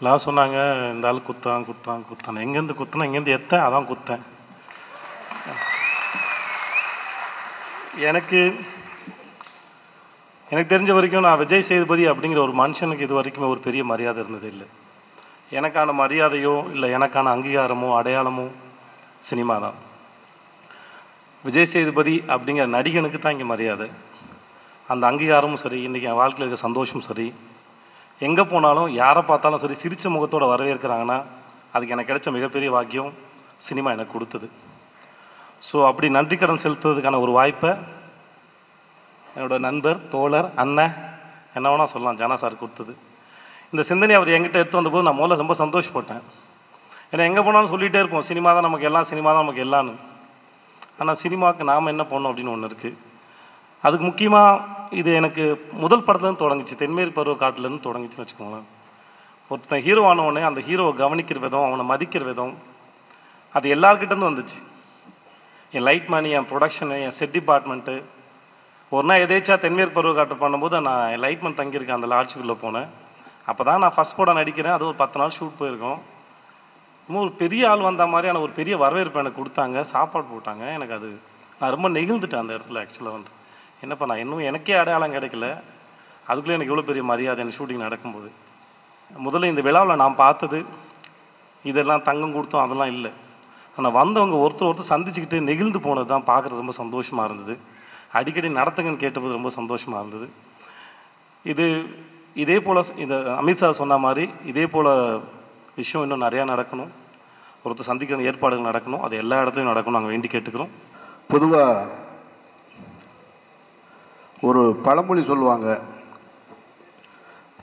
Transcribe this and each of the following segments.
எல்லாம் சொன்னாங்க இந்த ஆள் குத்தான் குத்தான் குத்தான் எங்கேருந்து குத்துனா இங்கேருந்து எத்தேன்? அதான் குத்தேன். எனக்கு எனக்கு தெரிஞ்ச வரைக்கும் நான் விஜய் சேதுபதி அப்படிங்கிற ஒரு மனுஷனுக்கு இது வரைக்குமே ஒரு பெரிய மரியாதை இருந்தது இல்லை. எனக்கான மரியாதையோ இல்லை எனக்கான அங்கீகாரமோ அடையாளமோ சினிமா தான். விஜய் சேதுபதி அப்படிங்கிற நடிகனுக்கு தான் இங்கே மரியாதை. அந்த அங்கீகாரமும் சரி இன்றைக்கி என் வாழ்க்கையில் இருக்க சந்தோஷமும் சரி எங்கே போனாலும் யாரை பார்த்தாலும் சரி சிரித்த முகத்தோடு வரவேற்கிறாங்கன்னா அதுக்கு எனக்கு கிடைச்ச மிகப்பெரிய வாக்கியம் சினிமா எனக்கு கொடுத்தது. ஸோ அப்படி நன்றி கடன் செலுத்துறதுக்கான ஒரு வாய்ப்பை என்னோட நண்பர் தோழர் அண்ணன் என்ன வேணால் சொல்லலாம் ஜானா சார் கொடுத்தது. இந்த சிந்தனை அவர் என்கிட்ட எடுத்து வந்தபோது நான் முதல்ல ரொம்ப சந்தோஷப்பட்டேன். ஏன்னா எங்கே போனாலும் சொல்லிகிட்டே இருப்போம் சினிமா தான் நமக்கு எல்லாம் சினிமா தான் நமக்கு எல்லாம்னு. ஆனால் சினிமாவுக்கு நாம் என்ன பண்ணோம் அப்படின்னு ஒன்று இருக்குது அதுக்கு முக்கியமாக இது எனக்கு முதல் படத்துலேருந்து தொடங்குச்சு. தென்மேற்கு பருவ காட்டிலேருந்து தொடங்குச்சுன்னு வச்சுக்கோங்களேன். ஒருத்தன் ஹீரோ ஆன அந்த ஹீரோவை கவனிக்கிற விதம் அவனை மதிக்கிற விதம் அது எல்லார்கிட்டேருந்து வந்துச்சு. என் லைட் மணி என் ப்ரொடக்ஷனு என் செட் டிபார்ட்மெண்ட்டு ஒரு நாள் எதேச்சா தென்மேற்கு பருவ காட்டு பண்ணும்போது நான் என் லைட்மன் தங்கியிருக்கேன் அந்த லாட்ஜுக்குள்ளே போனேன். அப்போ தான் நான் ஃபஸ்ட் படம் நடிக்கிறேன். அது ஒரு பத்து நாள் ஷூட் போயிருக்கோம். இன்னும் ஒரு பெரிய ஆள் வந்த மாதிரியான ஒரு பெரிய வரவேற்பு எனக்கு கொடுத்தாங்க. சாப்பாடு போட்டாங்க. எனக்கு அது நான் ரொம்ப நெகிழ்ந்துட்டேன் அந்த இடத்துல ஆக்சுவலாக வந்து. என்னப்பா நான் இன்னும் எனக்கே அடையாளம் கிடைக்கல. அதுக்குள்ளே எனக்கு இவ்வளோ பெரிய மரியாதை எனக்கு ஷூட்டிங் நடக்கும்போது. முதல்ல இந்த விழாவில் நான் பார்த்தது இதெல்லாம் தங்கம் கொடுத்தோம் அதெல்லாம் இல்லை. ஆனால் வந்தவங்க ஒருத்தர் ஒருத்தர் சந்திச்சுக்கிட்டு நெகிழ்ந்து போனது தான் பார்க்குறது ரொம்ப சந்தோஷமாக இருந்தது. அடிக்கடி நடத்துங்கன்னு கேட்டபோது ரொம்ப சந்தோஷமாக இருந்தது. இது இதே போல் இந்த அமித்ஷா சொன்ன மாதிரி இதே போல் விஷயம் இன்னும் நிறையா நடக்கணும். ஒருத்தர் சந்திக்கிற ஏற்பாடுகள் நடக்கணும். அது எல்லா இடத்துலையும் நடக்கணும் நாங்கள் வேண்டி கேட்டுக்கிறோம். பொதுவாக ஒரு பழமொழி சொல்லுவாங்க.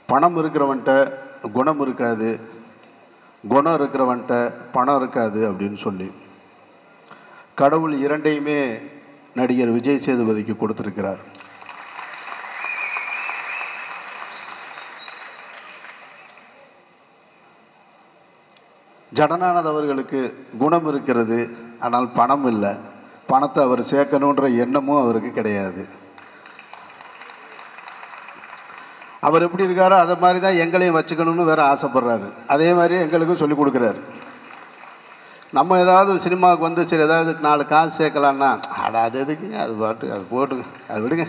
பணம் இருக்கிறவன்ட்ட குணம் இருக்காது. குணம் இருக்கிறவன்ட்ட பணம் இருக்காது அப்படின்னு சொல்லி. கடவுள் இரண்டையுமே நடிகர் விஜய் சேதுபதிக்கு கொடுத்துருக்கிறார். ஜனநாதன் அவர்களுக்கு குணம் இருக்கிறது. ஆனால் பணம் இல்லை. பணத்தை அவர் சேர்க்கணுன்ற எண்ணமும் அவருக்கு கிடையாது. அவர் எப்படி இருக்காரோ அதை மாதிரி தான் எங்களையும் வச்சுக்கணும்னு வேற ஆசைப்பட்றாரு. அதே மாதிரி எங்களுக்கும் சொல்லிக் கொடுக்குறாரு. நம்ம ஏதாவது சினிமாவுக்கு வந்து சரி ஏதாவது நாலு காசு சேர்க்கலான்னா அட அது எதுக்குங்க? அது பாட்டு அது போட்டுங்க அது விடுங்க.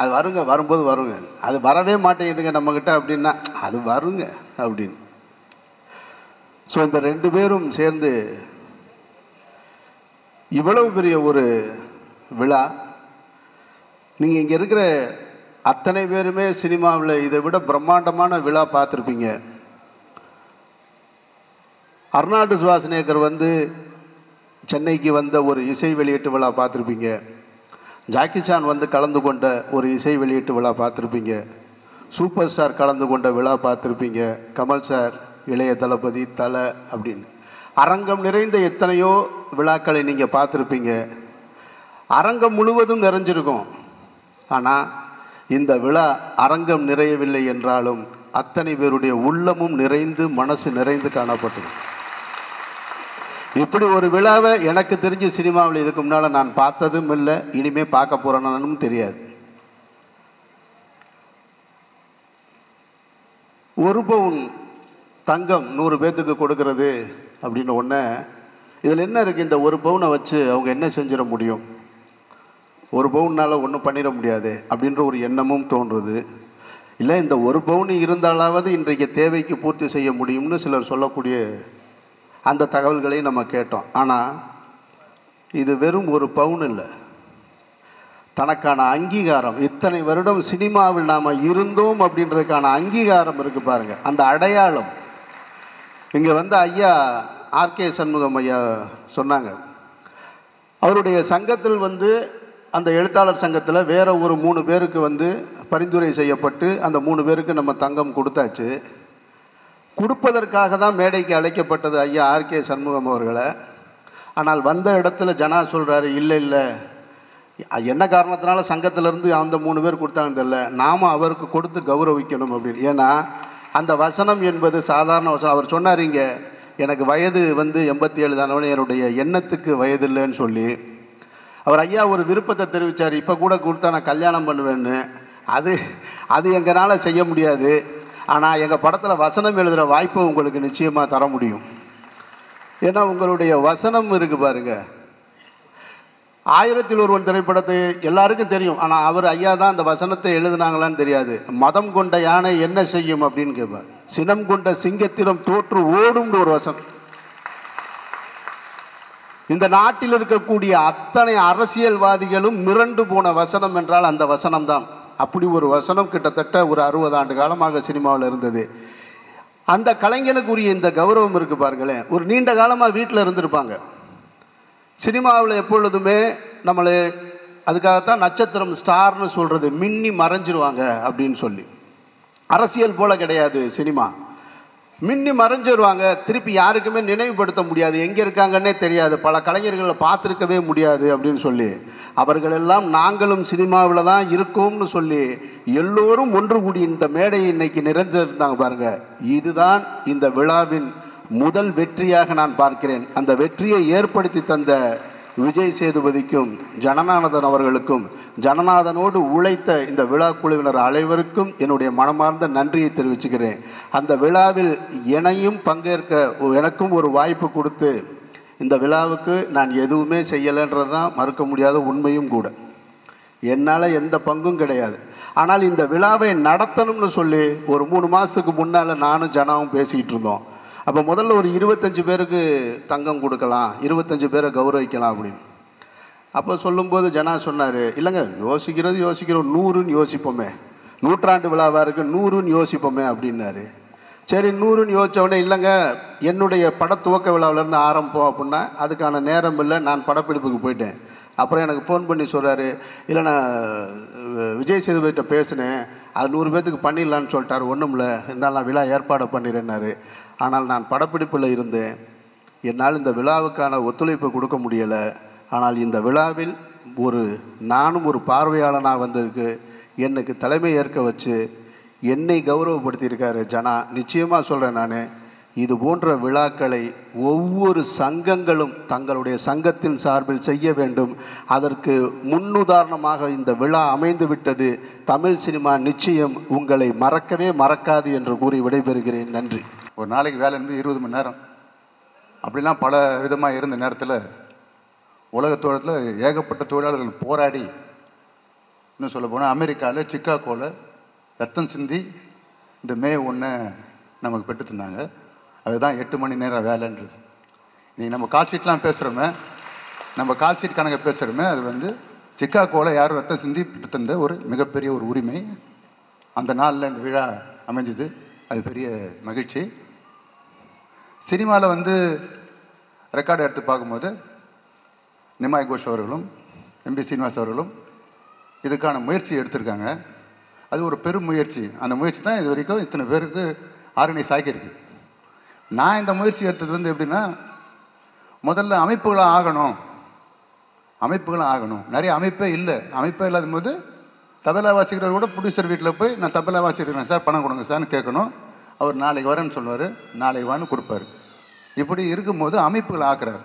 அது வருங்க வரும்போது வருங்க. அது வரவே மாட்டேங்குதுங்க நம்மக்கிட்ட அப்படின்னா அது வருங்க அப்படின்னு. ஸோ இந்த ரெண்டு பேரும் சேர்ந்து இவ்வளவு பெரிய ஒரு விழா. நீங்கள் இங்கே இருக்கிற அத்தனை பேருமே சினிமாவில் இதை விட பிரம்மாண்டமான விழா பார்த்துருப்பீங்க. அர்னால்டு சுவாசனேகர் வந்து சென்னைக்கு வந்த ஒரு இசை வெளியீட்டு விழா பார்த்துருப்பீங்க. ஜாக்கி சான் வந்து கலந்து கொண்ட ஒரு இசை வெளியீட்டு விழா பார்த்துருப்பீங்க. சூப்பர் ஸ்டார் கலந்து கொண்ட விழா பார்த்துருப்பீங்க. கமல் சார் இளைய தளபதி தலை அப்படின்னு. அரங்கம் நிறைந்த எத்தனையோ விழாக்களை நீங்கள் பார்த்துருப்பீங்க. அரங்கம் முழுவதும் நிறைஞ்சிருக்கும். ஆனால் இந்த விழா அரங்கம் நிறையவில்லை என்றாலும் அத்தனை பேருடைய உள்ளமும் நிறைந்து மனசு நிறைந்து காணப்பட்டது. இப்படி ஒரு விழாவை எனக்கு தெரிஞ்சு சினிமாவில் இதுக்கு முன்னால் நான் பார்த்ததும் இல்லை இனிமேல் பார்க்க போகிறேன்னு தெரியாது. ஒரு பவுன் தங்கம் நூறு பேர்த்துக்கு கொடுக்கறது அப்படின்னு ஒன்று இதில் என்ன இருக்குது இந்த ஒரு பவுனை வச்சு அவங்க என்ன செஞ்சிட முடியும்? ஒரு பவுன்னால் ஒன்றும் பண்ணிட முடியாது அப்படின்ற ஒரு எண்ணமும் தோன்றுது. இல்லை இந்த ஒரு பவுன் இருந்தாலாவது இன்றைக்கு தேவைக்கு பூர்த்தி செய்ய முடியும்னு சிலர் சொல்லக்கூடிய அந்த தகவல்களை நம்ம கேட்டோம். ஆனால் இது வெறும் ஒரு பவுன் இல்லை. தனக்கான அங்கீகாரம். இத்தனை வருடம் சினிமாவில் நாம் இருந்தோம் அப்படின்றதுக்கான அங்கீகாரம் இருக்குது பாருங்கள் அந்த அடையாளம். இங்கே வந்து ஐயா ஆர்கே சண்முகம் ஐயா சொன்னாங்க. அவருடைய சங்கத்தில் வந்து அந்த எழுத்தாளர் சங்கத்தில் வேறு ஒரு மூணு பேருக்கு வந்து பரிந்துரை செய்யப்பட்டு அந்த மூணு பேருக்கு நம்ம தங்கம் கொடுத்தாச்சு. கொடுப்பதற்காக தான் மேடைக்கு அழைக்கப்பட்டது ஐயா ஆர்கே சண்முகம் அவர்களை. ஆனால் வந்த இடத்துல ஜனா சொல்கிறாரு இல்லை இல்லை. என்ன காரணத்தினால சங்கத்திலேருந்து அந்த மூணு பேர் கொடுத்தாங்கன்னு தெரியல. நாம் அவருக்கு கொடுத்து கௌரவிக்கணும் அப்படின்னு. ஏன்னா அந்த வசனம் என்பது சாதாரண வசனம். அவர் சொன்னார் இங்கே எனக்கு வயது வந்து எண்பத்தி ஏழு தானவனே என்னுடைய எண்ணத்துக்கு வயது இல்லைன்னு சொல்லி. அவர் ஐயா ஒரு விருப்பத்தை தெரிவித்தார் இப்போ கூட கொடுத்தா நான் கல்யாணம் பண்ணுவேன்னு. அது அது எங்களால் செய்ய முடியாது. ஆனால் எங்கள் படத்தில் வசனம் எழுதுகிற வாய்ப்பு உங்களுக்கு நிச்சயமாக தர முடியும். ஏன்னா உங்களுடைய வசனம் இருக்கு பாருங்க. ஆயிரத்தில் ஒருவன் திரைப்படத்தை எல்லாருக்கும் தெரியும். ஆனால் அவர் ஐயா தான் அந்த வசனத்தை எழுதுனாங்களான்னு தெரியாது. மதம் கொண்ட யானை என்ன செய்யும் அப்படின்னு கேட்பார் சினம் கொண்ட சிங்கத்திடம் தோற்று ஓடும்னு ஒரு வசனம். இந்த நாட்டில் இருக்கக்கூடிய அத்தனை அரசியல்வாதிகளும் மிரண்டு போன வசனம் என்றால் அந்த வசனம் தான் அப்படி ஒரு வசனம் கிட்டத்தட்ட ஒரு அறுபது ஆண்டு காலமாக சினிமாவில் இருந்தது. அந்த கலைஞனுக்குரிய இந்த கௌரவம் இருக்கு பாருங்களேன். ஒரு நீண்ட காலமாக வீட்டில் இருந்திருப்பாங்க. சினிமாவில் எப்பொழுதுமே நம்மளை அதுக்காகத்தான் நட்சத்திரம் ஸ்டார்னு சொல்கிறது மின்னி மறைஞ்சிருவாங்க அப்படின்னு சொல்லி. அரசியல் போல் கிடையாது சினிமா. மின்னி மறைஞ்சிருவாங்க திருப்பி யாருக்குமே நினைவுபடுத்த முடியாது. எங்கே இருக்காங்கன்னே தெரியாது. பல கலைஞர்களை பார்த்துருக்கவே முடியாது அப்படின்னு சொல்லி. அவர்களெல்லாம் நாங்களும் சினிமாவில் தான் இருக்கோம்னு சொல்லி எல்லோரும் ஒன்று கூடி இந்த மேடையை இன்னைக்கு நிறைஞ்சிருந்தாங்க பாருங்கள் இதுதான் இந்த விழாவின் முதல் வெற்றியாக நான் பார்க்கிறேன். அந்த வெற்றியை ஏற்படுத்தி தந்த விஜய் சேதுபதிக்கும் ஜனநாதன் அவர்களுக்கும் ஜனநாதனோடு உழைத்த இந்த விழா குழுவினர் அனைவருக்கும் என்னுடைய மனமார்ந்த நன்றியை தெரிவிச்சுக்கிறேன். அந்த விழாவில் என்னையும் பங்கேற்க எனக்கும் ஒரு வாய்ப்பு கொடுத்து இந்த விழாவுக்கு நான் எதுவுமே செய்யலைன்றது தான் மறுக்க முடியாத உண்மையும் கூட. என்னால் எந்த பங்கும் கிடையாது. ஆனால் இந்த விழாவை நடத்தணும்னு சொல்லி ஒரு மூணு மாதத்துக்கு முன்னால் நானும் ஜனாவும் பேசிக்கிட்டு இருந்தோம். அப்போ முதல்ல ஒரு இருபத்தஞ்சு பேருக்கு தங்கம் கொடுக்கலாம் இருபத்தஞ்சு பேரை கௌரவிக்கலாம் அப்படின்னு. அப்போ சொல்லும்போது ஜனா சொன்னார் இல்லைங்க யோசிக்கிறது யோசிக்கிறோம் நூறுன்னு யோசிப்போமே. நூற்றாண்டு விழாவாக இருக்கு நூறுன்னு யோசிப்போமே அப்படின்னாரு. சரி நூறுன்னு யோசித்தவொடனே இல்லைங்க என்னுடைய பட துவக்க விழாவிலேருந்து ஆரம்பம் அப்படின்னா அதுக்கான நேரம் இல்லை நான் படப்பிடிப்புக்கு போயிட்டேன். அப்புறம் எனக்கு ஃபோன் பண்ணி சொல்கிறாரு இல்லை நான் விஜய் சேதுபதிகிட்ட பேசினேன். அது நூறு பேர்த்துக்கு பண்ணிடலான்னு சொல்லிட்டாரு ஒன்றும் இல்லை. இருந்தாலும் நான் விழா ஏற்பாடு பண்ணிடுறேன்னாரு. ஆனால் நான் படப்பிடிப்பில் இருந்தேன். என்னால் இந்த விழாவுக்கான ஒத்துழைப்பு கொடுக்க முடியலை. ஆனால் இந்த விழாவில் ஒரு நானும் ஒரு பார்வையாளனாக வந்திருக்கு. எனக்கு தலைமை ஏற்க வச்சு என்னை கௌரவப்படுத்தியிருக்காரு ஜனா. நிச்சயமாக சொல்கிறேன் நான். இது போன்ற விழாக்களை ஒவ்வொரு சங்கங்களும் தங்களுடைய சங்கத்தின் சார்பில் செய்ய வேண்டும். அதற்கு முன்னுதாரணமாக இந்த விழா அமைந்து விட்டது. தமிழ் சினிமா நிச்சயம் உங்களை மறக்கவே மறக்காது என்று கூறி விடைபெறுகிறேன். நன்றி. ஒரு நாளைக்கு வேலை என்பது இருபது மணி நேரம். அப்படிலாம் பல விதமாக இருந்த நேரத்தில் உலகத்தோட்டத்தில் ஏகப்பட்ட தொழிலாளர்கள் போராடி இன்னும் சொல்ல போனால் அமெரிக்காவில் சிக்காகோவில் ரத்தம் சிந்தி இந்த மே ஒன்று நமக்கு பெற்று தந்தாங்க. அதுதான் எட்டு மணி நேரம் வேலைன்றது. நீ நம்ம கால் ஷீட்லாம் பேசுகிறோமே நம்ம கால் ஷீட் கணக்கை பேசுகிறோமே அது வந்து சிக்காகோவில் யாரும் ரத்தம் சிந்தி பெற்று தந்த ஒரு மிகப்பெரிய ஒரு உரிமை. அந்த நாளில் இந்த விழா அமைஞ்சது. அது பெரிய மகிழ்ச்சி. சினிமாவில் வந்து ரெக்கார்டு எடுத்து பார்க்கும்போது நிமாய் கோஷ் அவர்களும் எம்பி சீனிவாஸ் அவர்களும் இதுக்கான முயற்சி எடுத்திருக்காங்க. அது ஒரு பெரும் முயற்சி. அந்த முயற்சி தான் இது வரைக்கும் இத்தனை பேருக்கு ஆர்கனைஸ் ஆகியிருக்கு நான் இந்த முயற்சி எடுத்தது வந்து எப்படின்னா முதல்ல அமைப்புகளாக ஆகணும். அமைப்புகளாக ஆகணும். நிறைய அமைப்பே இல்லை. அமைப்பே இல்லாத போது தபலா வாசிக்கிறவர் கூட ப்ரொடியூசர் வீட்டில் போய் நான் தபலா வாசிக்கிறேன் சார் பணம் கொடுங்க சார்னு கேட்கணும். அவர் நாளைக்கு வரேன்னு சொல்லுவார் நாளைக்கு வான்னு கொடுப்பாரு. இப்படி இருக்கும்போது அமைப்புகள் ஆக்குறாரு.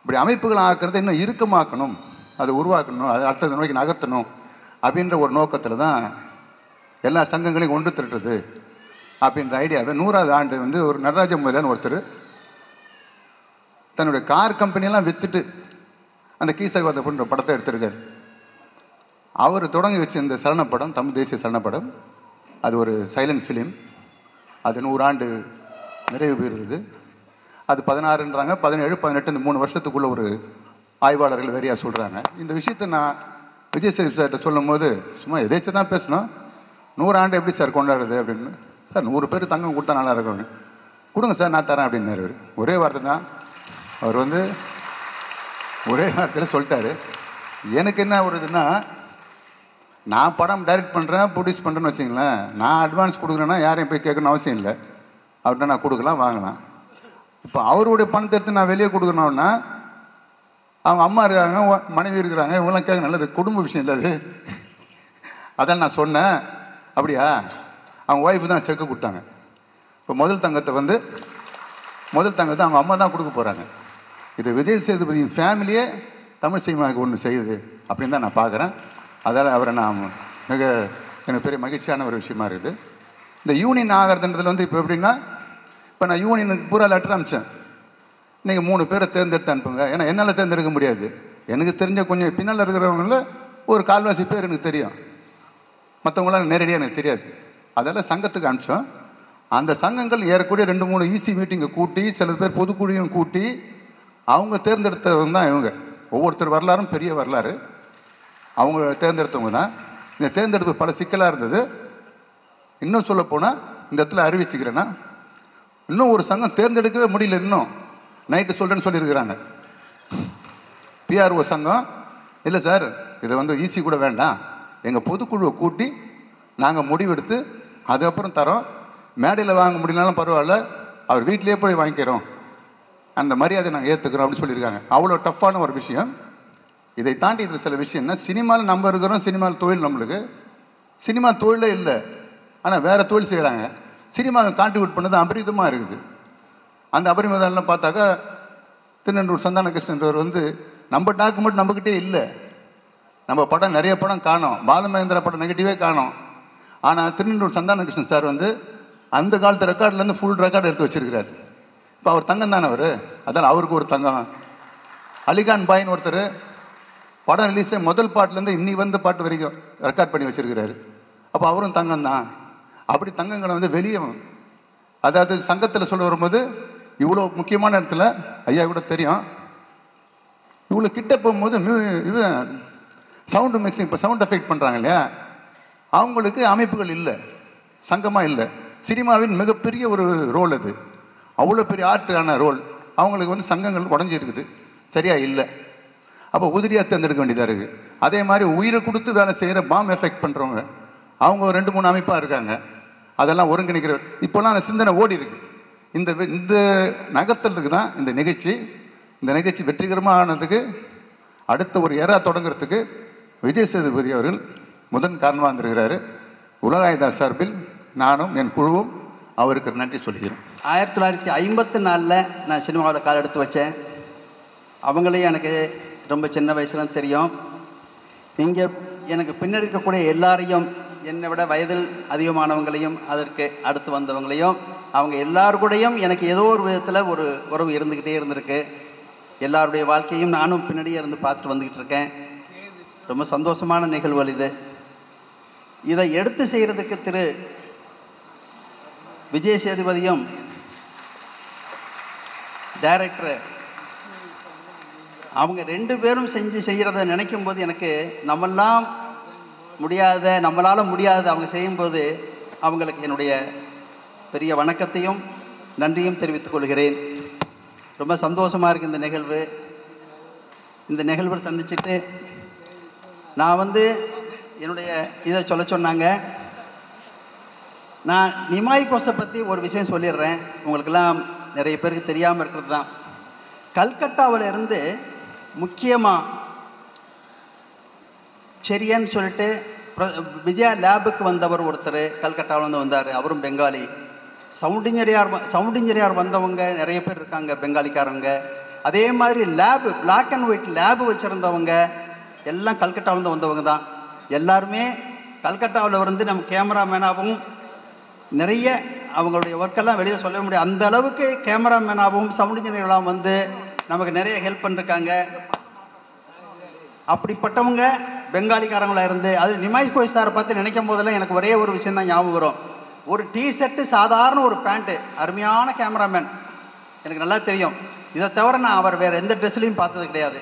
இப்படி அமைப்புகள் ஆக்கிறத இன்னும் இறுக்கமாக்கணும். அதை உருவாக்கணும் அது அடுத்த நோய்க்கு நகர்த்தணும் அப்படின்ற ஒரு நோக்கத்தில் தான் எல்லா சங்கங்களையும் ஒன்று திரட்டுறது அப்படின்ற ஐடியாவை நூறாவது ஆண்டு வந்து ஒரு நடராஜ முதலான ஒருத்தர் தன்னுடைய கார் கம்பெனியெல்லாம் விற்றுட்டு அந்த கீசகவாத போன்ற படத்தை எடுத்திருக்கார். அவர் தொடங்கி வச்ச இந்த சலனப்படம் தமிழ் தேசிய சலனப்படம் அது ஒரு சைலண்ட் ஃபிலிம் அது நூறாண்டு நிறைவு பெறுகிறது அது பதினாறுன்றாங்க பதினேழு பதினெட்டு இந்த மூணு வருஷத்துக்குள்ள ஒரு ஆய்வாளர்கள் வேறையாக சொல்கிறாங்க இந்த விஷயத்தை நான் விஜய் சேவி சார்கிட்ட சொல்லும் போது சும்மா எதேச்சு தான் பேசணும்? நூறாண்டு எப்படி சார் கொண்டாடுறது? அப்படின்னு. சார் நூறு பேர் தங்கம் கொடுத்தா நல்லா இருக்கும். கொடுங்க சார் நான் தரேன். அப்படின்னாரு ஒரே வார்த்தை தான். அவர் வந்து ஒரே வார்த்தையில் சொல்லிட்டாரு. எனக்கு என்ன ஒரு இதுன்னா நான் படம் டைரக்ட் பண்ணுறேன் ப்ரொடியூஸ் பண்ணுறேன்னு வச்சுங்களேன் நான் அட்வான்ஸ் கொடுக்குறேன்னா யாரையும் போய் கேட்கணும்னு அவசியம் இல்லை. அவர்கிட்ட நான் கொடுக்கலாம் வாங்கலாம். இப்போ அவருடைய பணத்தை எடுத்து நான் வெளியே கொடுக்கணும்னா அவங்க அம்மா இருக்காங்க மனைவி இருக்கிறாங்க இவங்கெல்லாம் கேட்க நல்லது குடும்ப விஷயம் இல்லை அது. அதான் நான் சொன்னேன். அப்படியா? அவங்க ஒய்ஃபு தான் செக்கு கொடுத்தாங்க. இப்போ முதல் தங்கத்தை வந்து முதல் தங்கத்தை அவங்க அம்மா தான் கொடுக்க போகிறாங்க இது விஜய் சேதுபதியின் ஃபேமிலியே தமிழ் சினிமாவுக்கு ஒன்று செய்யுது அப்படின்னு தான் நான் பார்க்குறேன். அதால் அவரை நான் மிக எனக்கு பெரிய மகிழ்ச்சியான ஒரு விஷயமா இருக்குது. இந்த யூனியன் ஆகிறதுன்றதுல வந்து இப்போ எப்படின்னா இப்போ நான் யூனியனுக்கு பூரா லெட்டர் அனுப்பிச்சேன். நீங்கள் மூணு பேரை தேர்ந்தெடுத்து அனுப்புங்க. ஏன்னா என்னால் தேர்ந்தெடுக்க முடியாது. எனக்கு தெரிஞ்ச கொஞ்சம் பின்னால் இருக்கிறவங்கள ஒரு கால்வாசி பேர் எனக்கு தெரியும். மற்றவங்களாம் நேரடியாக எனக்கு தெரியாது. அதெல்லாம் சங்கத்துக்கு அனுப்பிச்சோம். அந்த சங்கங்கள் ஏறக்கூடிய ரெண்டு மூணு ஈசி மீட்டிங்கை கூட்டி சில பேர் பொதுக்குழுவையும் கூட்டி அவங்க தேர்ந்தெடுத்தவங்க தான் இவங்க. ஒவ்வொருத்தர் வரலாறும் பெரிய வரலாறு. அவங்க தேர்ந்தெடுத்தவங்க தான். இந்த தேர்ந்தெடுப்பு பல சிக்கலாக இருந்தது. இன்னும் சொல்ல போனால் இந்த இடத்துல அறிவிச்சுக்கிறேன்னா இன்னும் ஒரு சங்கம் தேர்ந்தெடுக்கவே முடியல இன்னும். நைட்டு சொல்கிறேன்னு சொல்லியிருக்கிறாங்க. பிஆர்ஓ சங்கம் இல்லை சார் இதை வந்து ஈஸி கூட வேண்டாம். எங்கள் பொதுக்குழுவை கூட்டி நாங்கள் முடிவெடுத்து அதுக்கப்புறம் தரோம். மேடையில் வாங்க முடியலனாலும் பரவாயில்ல. அவர் வீட்டிலேயே போய் வாங்கிக்கிறோம். அந்த மரியாதை நாங்கள் ஏற்றுக்கிறோம் அப்படின்னு சொல்லியிருக்காங்க. அவ்வளோ டஃப்பான ஒரு விஷயம். இதை தாண்டி இதில் சில விஷயம் என்ன? சினிமாவில் நம்ம இருக்கிறோம் சினிமாவில் தொழில் நம்மளுக்கு. சினிமா தொழிலே இல்லை. ஆனால் வேறு தொழில் செய்கிறாங்க சினிமாவை கான்ட்ரிபியூட் பண்ணது அபரிதமாக இருக்குது. அந்த அபரிமிதம்லாம் பார்த்தாக்கா திருநெல்லூர் சந்தானகிருஷ்ணன்றவர் வந்து நம்ம டாக்குமெண்ட் நம்மக்கிட்டே இல்லை. நம்ம படம் நிறைய படம் காணோம். பாலமகேந்திரா படம் நெகட்டிவே காணோம். ஆனால் திருநெல்லூர் சந்தானகிருஷ்ணன் சார் வந்து அந்த காலத்து ரெக்கார்ட்லேருந்து ஃபுல் ரெக்கார்டு எடுத்து வச்சிருக்கிறார். இப்போ அவர் தங்கம் தானே அவர்? அதான் அவருக்கு ஒரு தங்கம். அலிகான் பாய்னு ஒருத்தர் படம் ரிலீஸே முதல் பாட்டிலேருந்து இன்னி வந்த பாட்டு வரைக்கும் ரெக்கார்ட் பண்ணி வச்சிருக்கிறாரு. அப்போ அவரும் தங்கம் தான். அப்படி தங்கங்களை வந்து வெளியே அதாவது சங்கத்தில் சொல்ல வரும்போது இவ்வளோ முக்கியமான இடத்துல ஐயா கூட தெரியும். இவ்வளோ கிட்ட போகும்போது மியூ இது சவுண்டு மிக்சிங் இப்போ சவுண்ட் எஃபெக்ட் பண்ணுறாங்க இல்லையா? அவங்களுக்கு அமைப்புகள் இல்லை. சங்கமாக இல்லை. சினிமாவின் மிகப்பெரிய ஒரு ரோல் அது. அவ்வளோ பெரிய ஆர்ட்டான ரோல் அவங்களுக்கு வந்து சங்கங்கள் உடஞ்சிருக்குது. சரியாக இல்லை. அப்போ உதிரியாக தேர்ந்தெடுக்க வேண்டியதாக இருக்குது அதே மாதிரி உயிரை கொடுத்து வேலை செய்கிற பாம் எஃபெக்ட் பண்ணுறவங்க அவங்க ஒரு ரெண்டு மூணு அமைப்பாக இருக்காங்க. அதெல்லாம் ஒருங்கிணைக்கிற இப்போல்லாம் அந்த சிந்தனை ஓடி இருக்கு. இந்த வி- இந்த நகர்த்தலுக்கு தான் இந்த நிகழ்ச்சி. இந்த நிகழ்ச்சி வெற்றிகரமாக ஆனதுக்கு அடுத்த ஒரு எரா தொடங்குறதுக்கு விஜய் சேதுபதி அவர்கள் முதன் காரணமாக இருந்திருக்கிறாரு உலகாயுதா சார்பில் நானும் என் குழுவும் அவருக்கு நன்றி சொல்கிறேன். ஆயிரத்தி தொள்ளாயிரத்தி ஐம்பத்தி நாலில் நான் சினிமாவில் கால் எடுத்து வச்சேன். அவங்களையும் எனக்கு ரொம்ப சின்ன வயசுல தெரியும். இங்கே எனக்கு பின்னாடி இருக்கக்கூடிய எல்லாரையும் என்னை விட வயதில் அதிகமானவங்களையும் அதற்கு அடுத்து வந்தவங்களையும் அவங்க எல்லாருக்கூடையும் எனக்கு ஏதோ ஒரு விதத்தில் ஒரு உறவு இருந்துக்கிட்டே இருந்திருக்கு. எல்லாருடைய வாழ்க்கையும் நானும் பின்னாடியே இருந்து பார்த்துட்டு வந்துக்கிட்டு இருக்கேன். ரொம்ப சந்தோஷமான நிகழ்வுகள் இது. இதை எடுத்து செய்கிறதுக்கு திரு விஜய் சேதுபதியும் டைரக்டர் அவங்க ரெண்டு பேரும் செஞ்சு செய்கிறத நினைக்கும் போது எனக்கு நம்மெல்லாம் முடியாத நம்மளால் முடியாத அவங்க செய்யும்போது அவங்களுக்கு என்னுடைய பெரிய வணக்கத்தையும் நன்றியும் தெரிவித்துக் கொள்கிறேன். ரொம்ப சந்தோஷமாக இருக்குது இந்த நிகழ்வு. இந்த நிகழ்வை சந்திச்சுட்டு நான் வந்து என்னுடைய இதை சொல்ல சொன்னாங்க. நான் நிமாய் கோஸை பற்றி ஒரு விஷயம் சொல்லிடுறேன். உங்களுக்கெல்லாம் நிறைய பேருக்கு தெரியாமல் இருக்கிறது தான். கல்கட்டாவில் இருந்து முக்கியமாக செரியன்னு சொல்லிட்டு விஜயா லேபுக்கு வந்தவர் ஒருத்தர் கல்கட்டாவிலேருந்து வந்தார். அவரும் Bengali. Sound engineer sound engineer வந்தவங்க நிறைய பேர் இருக்காங்க பெங்காலிக்காரங்க அதே மாதிரி lab black and white lab வச்சுருந்தவங்க எல்லாம் கல்கட்டாவிலேருந்து வந்தவங்க தான். எல்லாருமே கல்கட்டாவில் இருந்து நம்ம கேமராமேனாகவும் நிறைய அவங்களுடைய ஒர்க்கெல்லாம் வெளியே சொல்ல முடியாது. அந்த அளவுக்கு கேமராமேனாகவும் சவுண்ட் இன்ஜினியர்களாகவும் வந்து நமக்கு நிறைய ஹெல்ப் பண்ணிருக்காங்க. அப்படிப்பட்டவங்க பெங்காலிக்காரங்களா இருந்து அது நிமாய் கோய் சாரை பார்த்து நினைக்கும் போதெல்லாம் எனக்கு ஒரே ஒரு விஷயம் தான் ஞாபகம் வரும். ஒரு டிஷர்ட்டு சாதாரண ஒரு பேண்ட்டு அருமையான கேமராமேன் எனக்கு நல்லா தெரியும். இதை தவிர நான் அவர் வேறு எந்த ட்ரெஸ்லையும் பார்த்தது கிடையாது.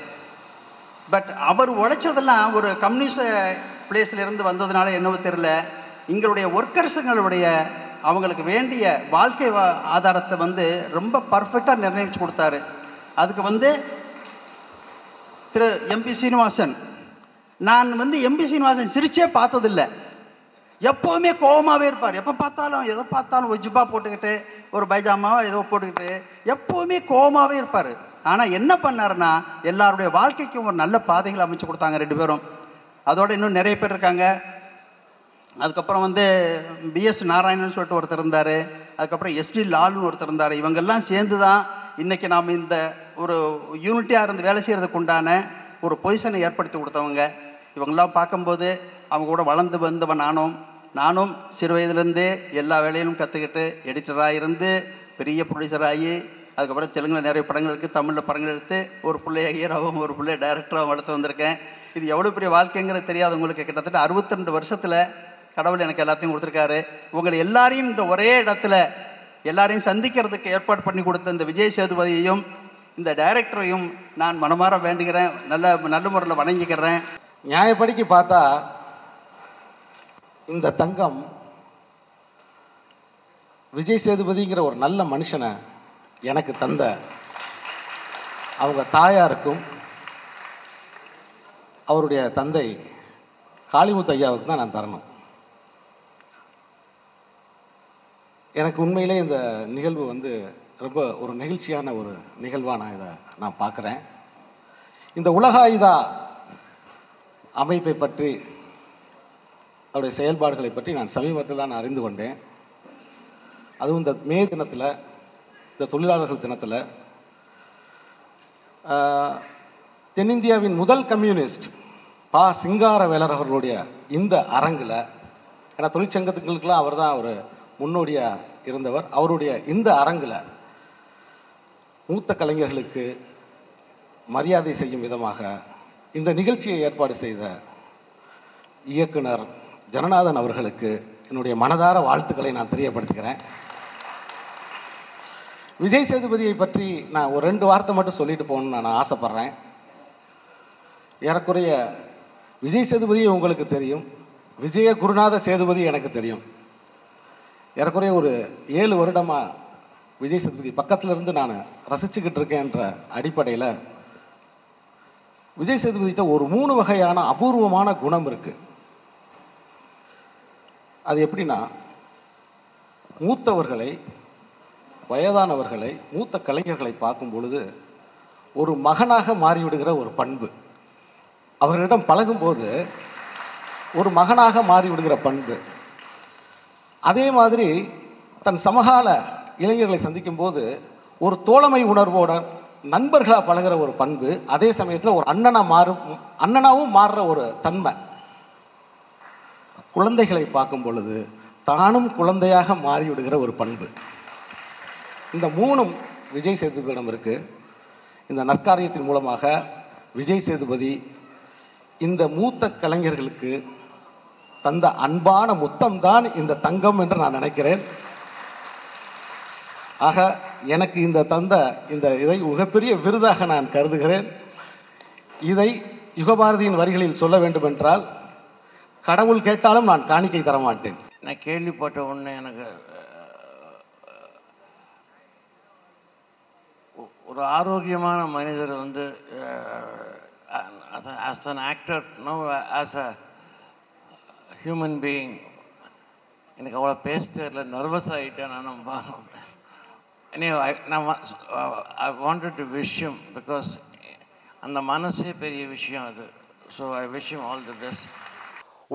பட் அவர் உழைச்சதெல்லாம் ஒரு கம்யூனிஸ்ட் பிளேஸ்ல இருந்து வந்ததுனால என்னவோ தெரியல. எங்களுடைய ஒர்க்கர்ஸுங்களுடைய அவங்களுக்கு வேண்டிய வாழ்க்கை ஆதாரத்தை வந்து ரொம்ப பர்ஃபெக்டாக நிர்ணயிச்சு கொடுத்தாரு. அதுக்கு வந்து திரு எம்பி சீனிவாசன். நான் வந்து எம்பி சீனிவாசன் சிரிச்சே பார்த்ததில்லை. எப்போவுமே கோபமாகவே இருப்பார். எப்போ பார்த்தாலும் எதை பார்த்தாலும் ஒரு ஜிப்பா போட்டுக்கிட்டு ஒரு பைஜாமாவோ ஏதோ போட்டுக்கிட்டு எப்போவுமே கோபமாகவே இருப்பார். ஆனால் என்ன பண்ணாருன்னா எல்லாருடைய வாழ்க்கைக்கும் ஒரு நல்ல பாதைகள் அமைச்சு கொடுத்தாங்க ரெண்டு பேரும். அதோடு இன்னும் நிறைய பேர் இருக்காங்க. அதுக்கப்புறம் வந்து பிஎஸ் நாராயணன் சொல்லிட்டு ஒருத்தர் இருந்தார். அதுக்கப்புறம் எஸ்டி லால்னு ஒருத்தர் இருந்தார். இவங்கெல்லாம் சேர்ந்து தான் இன்றைக்கி நாம் இந்த ஒரு யூனிட்டியாக இருந்து வேலை செய்கிறதுக்கு உண்டான ஒரு பொசிஷனை ஏற்படுத்தி கொடுத்தவங்க. இவங்கெல்லாம் பார்க்கும்போது அவங்க கூட வளர்ந்து வந்தவன் நானும் நானும் சிறு வயதிலேருந்தே எல்லா வேலையிலும் கற்றுக்கிட்டு எடிட்டராக இருந்து பெரிய ப்ரொடியூசராகி அதுக்கப்புறம் தெலுங்கில் நிறைய படங்கள் இருக்குது தமிழில் படங்கள் எடுத்து ஒரு பிள்ளைய ஹீரோவும் ஒரு பிள்ளைய டைரக்டராகவும் வளர்த்து வந்திருக்கேன். இது எவ்வளோ பெரிய வாழ்க்கைங்கிறது தெரியாதவங்களுக்கு கிட்டத்தட்ட அறுபத்தி ரெண்டு வருஷத்தில் கடவுள் எனக்கு எல்லாத்தையும் கொடுத்துருக்காரு. உங்களை எல்லாரையும் இந்த ஒரே இடத்துல எல்லாரையும் சந்திக்கிறதுக்கு ஏற்பாடு பண்ணி கொடுத்த இந்த விஜய் சேதுபதியையும் இந்த டைரக்டரையும் நான் மனமாற வேண்டுகிறேன். நல்ல நல்ல முறையில் வணங்கிக்கிறேன். நியாயப்படிக்கு பார்த்தா இந்த தங்கம் விஜய் சேதுபதிங்கிற ஒரு நல்ல மனுஷனை எனக்கு தந்த. அவங்க தாயாருக்கும் அவருடைய தந்தை காளிமுத்து ஐயாவுக்கு தான் நான் தரணும். எனக்கு உண்மையிலே இந்த நிகழ்வு வந்து ரொம்ப ஒரு நெகிழ்ச்சியான ஒரு நிகழ்வாக நான் இதை நான் பார்க்குறேன். இந்த உலகாயுதா அமைப்பை பற்றி அவருடைய செயல்பாடுகளை பற்றி நான் சமீபத்தில் தான் அறிந்து கொண்டேன். அதுவும் இந்த மே தினத்தில் இந்த தொழிலாளர்கள் தினத்தில் தென்னிந்தியாவின் முதல் கம்யூனிஸ்ட் பா. சிங்காரவேலர் அவர்களுடைய இந்த அரங்கில் ஏன்னா தொழிற்சங்கத்துக்களுக்கெல்லாம் அவர் தான் ஒரு முன்னோடியாக இருந்தவர். அவருடைய இந்த அரங்கில் மூத்த கலைஞர்களுக்கு மரியாதை செய்யும் விதமாக இந்த நிகழ்ச்சியை ஏற்பாடு செய்த இயக்குனர் ஜனநாதன் அவர்களுக்கு என்னுடைய மனதார வாழ்த்துக்களை நான் தெரியப்படுத்துகிறேன். விஜய் சேதுபதியை பற்றி நான் ஒரு ரெண்டு வார்த்தை மட்டும் சொல்லிட்டு போகணும்னு நான் ஆசைப்பட்றேன். ஏறக்குறைய விஜய் சேதுபதி உங்களுக்கு தெரியும் விஜய குருநாத சேதுபதி எனக்கு தெரியும். ஏறக்குறைய ஒரு ஏழு வருடமாக விஜய் சதுபதி பக்கத்தில் இருந்து நான் ரசிச்சுக்கிட்டு இருக்கேன்ற அடிப்படையில் விஜய் சேதுபதிட்ட ஒரு மூணு வகையான அபூர்வமான குணம் இருக்குது அது எப்படின்னா மூத்தவர்களை வயதானவர்களை மூத்த கலைஞர்களை பார்க்கும் பொழுது ஒரு மகனாக மாறிவிடுகிற ஒரு பண்பு. அவர்களிடம் பழகும்போது ஒரு மகனாக மாறிவிடுகிற பண்பு. அதே மாதிரி தன் சமகால இளைஞர்களை சந்திக்கும் போது ஒரு தோழமை உணர்வோட நண்பர்களாக பழகுற ஒரு பண்பு அதே சமயத்தில் ஒரு அண்ணனாக மாறும் அண்ணனாகவும் மாறுற ஒரு தன்மை. குழந்தைகளை பார்க்கும் பொழுது தானும் குழந்தையாக மாறிவிடுகிற ஒரு பண்பு. இந்த மூணும் விஜய் சேதுபதியிடம் இருக்குது இந்த நற்காரியத்தின் மூலமாக விஜய் சேதுபதி இந்த மூத்த கலைஞர்களுக்கு தந்த அன்பான முத்தம் தான் இந்த தங்கம் என்று நான் நினைக்கிறேன். ஆக எனக்கு இந்த தந்த இந்த இதை மிகப்பெரிய விருதாக நான் கருதுகிறேன். இதை யுகபாரதியின் வரிகளில் சொல்ல வேண்டுமென்றால் கடவுள் கேட்டாலும் நான் காணிக்கை தர மாட்டேன் நான் கேள்விப்பட்ட உடனே எனக்கு ஒரு ஆரோக்கியமான மனிதர் வந்து as an actor no as a human being எனக்கு அவ்வளோ பேச தெரியல நர்வஸ் ஆகிட்டேன் நான் Anyway, I I wanted to விஷயம் பிகாஸ் அந்த மனசே பெரிய விஷயம் அது. ஸோ ஐ விஷயம் ஆல் தி பெஸ்ட்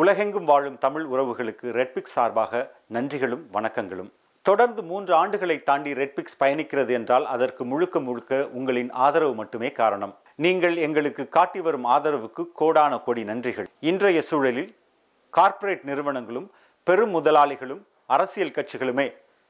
உலகெங்கும் வாழும் தமிழ் உறவுகளுக்கு ரெட்பிக்ஸ் சார்பாக நன்றிகளும் வணக்கங்களும். தொடர்ந்து மூன்று ஆண்டுகளை தாண்டி ரெட்பிக்ஸ் பயணிக்கிறது என்றால் அதற்கு முழுக்க முழுக்க உங்களின் ஆதரவு மட்டுமே காரணம். நீங்கள் எங்களுக்கு காட்டி வரும் ஆதரவுக்கு கோடான கோடி நன்றிகள். இன்றைய சூழலில் கார்ப்பரேட் நிறுவனங்களும் பெரும் முதலாளிகளும் அரசியல் கட்சிகளுமே